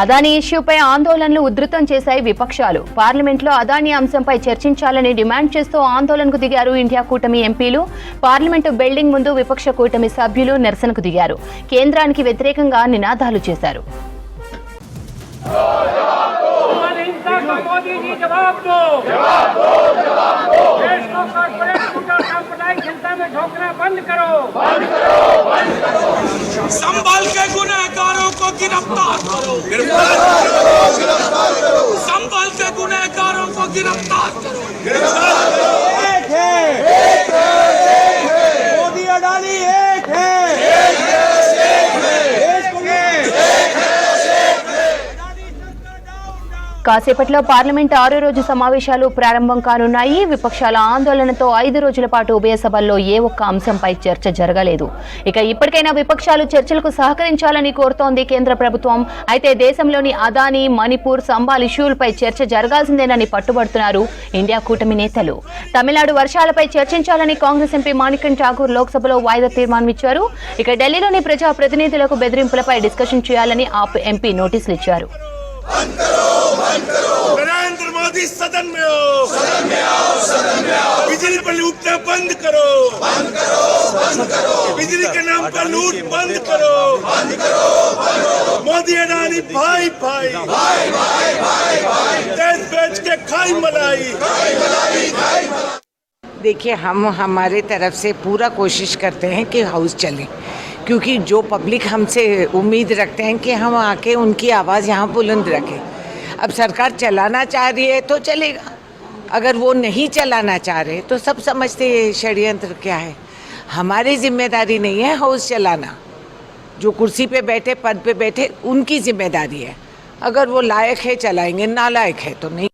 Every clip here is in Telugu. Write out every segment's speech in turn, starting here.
అదానీ ఇష్యూపై ఆందోళనలు ఉధృతం చేశాయి విపక్షాలు పార్లమెంట్లో అదానీ అంశంపై చర్చించాలని డిమాండ్ చేస్తూ ఆందోళనకు దిగారు ఇండియా కూటమి ఎంపీలు పార్లమెంటు బిల్డింగ్ ముందు విపక్ష కూటమి సభ్యులు నిరసనకు దిగారు కేంద్రానికి వ్యతిరేకంగా నినాదాలు చేశారు हिंसा को मोदी जी जवाब दो जवाब दो जवाब दो देश को कॉर्पोरेट गुट और सांप्रदायिक हिंसा में झोंकना बंद करो संभल Pero కాసేపట్లో పార్లమెంట్ ఆరో రోజు సమావేశాలు ప్రారంభం కానున్నాయి. విపక్షాల ఆందోళనతో ఐదు రోజుల పాటు ఉభయ సభల్లో ఏ ఒక్క అంశంపై చర్చ జరగలేదు. ఇక ఇప్పటికైనా విపక్షాలు చర్చలకు సహకరించాలని కోరుతోంది కేంద్ర ప్రభుత్వం. అయితే దేశంలోని అదానీ మణిపూర్ సంబాల్ ఇష్యూలపై చర్చ జరగాల్సిందేనని పట్టుబడుతున్నారు ఇండియా కూటమి నేతలు. తమిళనాడు వర్షాలపై చర్చించాలని కాంగ్రెస్ ఎంపీ మాణికన్ ఠాకూర్ లోక్సభలో వాయిదా తీర్మానం ఇచ్చారు ఇక ఢిల్లీలోని ప్రజా ప్రతినిధులకు బెదిరింపులపై డిస్కషన్ చేయాలని ఆప్ ఎంపీ నోటీసులు ఇచ్చారు. नरेंद्र मोदी सदन में हो सदन में आओ सदन में आओ। बिजली पर लूटना बंद करो। बंद करो बंद करो। बिजली के नाम पर लूट बंद करो। बंद करो मोदी अडानी भाई भाई। भाई भाई भाई भाई। देश बेच के खाई मलाई। खाई मलाई खाई देखिए हम हमारे तरफ़ से पूरा कोशिश करते हैं कि हाउस चले क्योंकि जो पब्लिक हमसे उम्मीद रखते हैं कि हम आके उनकी आवाज़ यहाँ बुलंद रखें। अब सरकार चलाना चाह रही है तो चलेगा। अगर वो नहीं चलाना चाह रहे तो सब समझते हैं षड्यंत्र क्या है। हमारी ज़िम्मेदारी नहीं है हाउस चलाना। जो कुर्सी पे बैठे, पद पे बैठे, उनकी ज़िम्मेदारी है। अगर वो लायक है, चलाएँगे। नालायक है तो नहीं।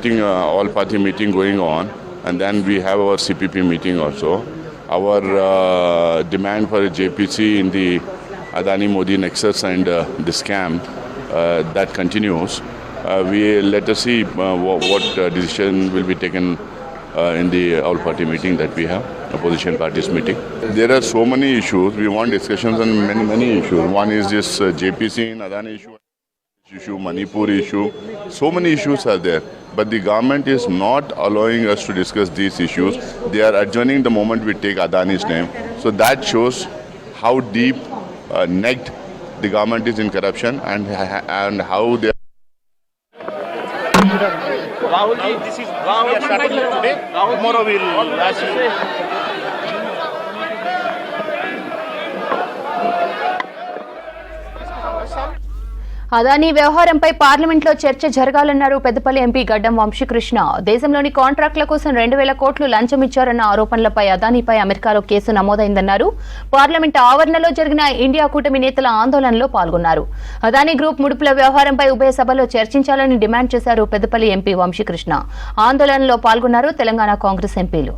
Meeting, uh, all party meeting going on, and then we have our CPP meeting also. Our uh, demand for a JPC in the Adani Modi Nexus and uh, the scam that continues. We let us see what, what decision will be taken uh, in the all party meeting that we have, opposition parties meeting. There are so many issues. We want discussions on many many issues. One is this uh, JPC in Adani issue issue, Manipur issue. So many issues are there. But the government is not allowing us to discuss these issues. They are adjourning the moment we take Adani's name. So that shows how deep uh, necked the government is in corruption and, and how they Rahul ji, this is Rahul. We are starting today. Tomorrow we will Adani వ్యవహారంపై పార్లమెంట్లో చర్చ జరగాలన్నారు పెద్దపల్లి ఎంపీ గడ్డం వంశీకృష్ణ. దేశంలోని కాంట్రాక్టుల కోసం రెండు వేల కోట్లు లంచం ఇచ్చారన్న ఆరోపణలపై అదానీపై అమెరికాలో కేసు నమోదైందన్నారు. పార్లమెంట్ ఆవరణలో జరిగిన ఇండియా కూటమి నేతల ఆందోళనలో పాల్గొన్నారు. అదానీ గ్రూప్ ముడుపుల వ్యవహారంపై ఉభయ సభలో చర్చించాలని డిమాండ్ చేశారు పెద్దపల్లి ఎంపీ వంశీకృష్ణ. ఆందోళనలో పాల్గొన్నారు తెలంగాణ కాంగ్రెస్ ఎంపీలు.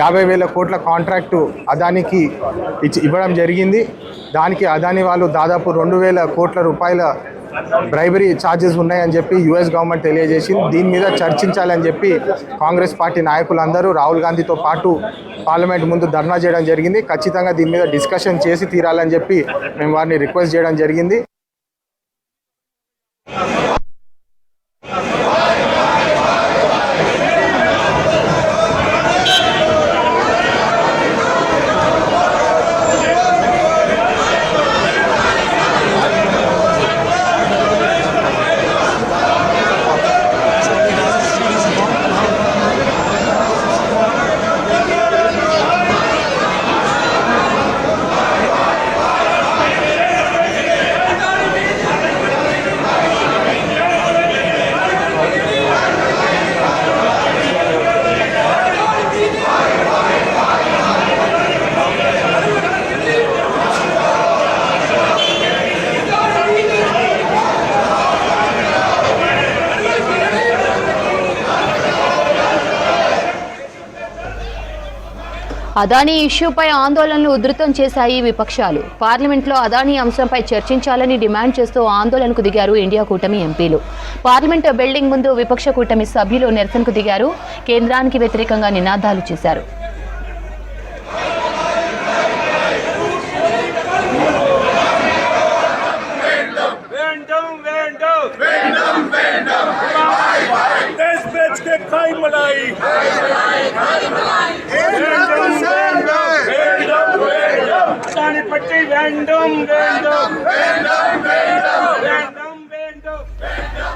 యాభై వేల కోట్ల కాంట్రాక్టు అదానికి ఇచ్చి ఇవ్వడం జరిగింది. దానికి అదాని వాళ్ళు దాదాపు రెండు వేల కోట్ల రూపాయల బ్రైబరీ ఛార్జెస్ ఉన్నాయని చెప్పి యుఎస్ గవర్నమెంట్ తెలియజేసింది. దీని మీద చర్చించాలని చెప్పి కాంగ్రెస్ పార్టీ నాయకులందరూ రాహుల్ గాంధీతో పాటు పార్లమెంట్ ముందు ధర్నా చేయడం జరిగింది. ఖచ్చితంగా దీని మీద డిస్కషన్ చేసి తీరాలని చెప్పి మేము వారిని రిక్వెస్ట్ చేయడం జరిగింది. అదానీ ఇష్యూపై ఆందోళనలు ఉధృతం చేశాయి విపక్షాలు. పార్లమెంట్లో అదానీ అంశంపై చర్చించాలని డిమాండ్ చేస్తూ ఆందోళనకు దిగారు ఇండియా కూటమి ఎంపీలు. పార్లమెంట్ బిల్డింగ్ ముందు విపక్ష కూటమి సభ్యులు నిరసనకు దిగారు. కేంద్రానికి వ్యతిరేకంగా నినాదాలు చేశారు. வேண்டும்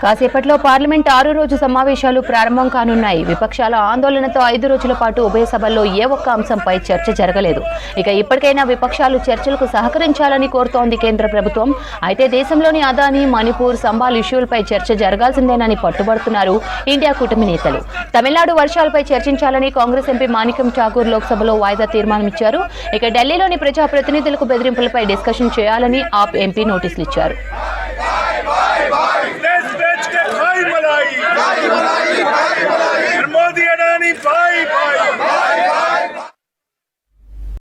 కాసేపట్లో పార్లమెంట్ ఆరు రోజు సమావేశాలు ప్రారంభం కానున్నాయి. విపక్షాల ఆందోళనతో ఐదు రోజుల పాటు ఉభయ సభల్లో ఏ ఒక్క అంశంపై చర్చ జరగలేదు. ఇక ఇప్పటికైనా విపక్షాలు చర్చలకు సహకరించాలని కోరుతోంది కేంద్ర ప్రభుత్వం. అయితే దేశంలోని అదానీ మణిపూర్ సంబాల్ ఇష్యూలపై చర్చ జరగాల్సిందేనని పట్టుబడుతున్నారు ఇండియా కూటమి నేతలు. తమిళనాడు వర్షాలపై చర్చించాలని కాంగ్రెస్ ఎంపీ మాణికం ఠాకూర్ లోక్సభలో వాయిదా తీర్మానం ఇచ్చారు ఇక ఢిల్లీలోని ప్రజాప్రతినిధులకు బెదిరింపులపై డిస్కషన్ చేయాలని ఆప్ ఎంపీ నోటీసులు ఇచ్చారు পাই পাই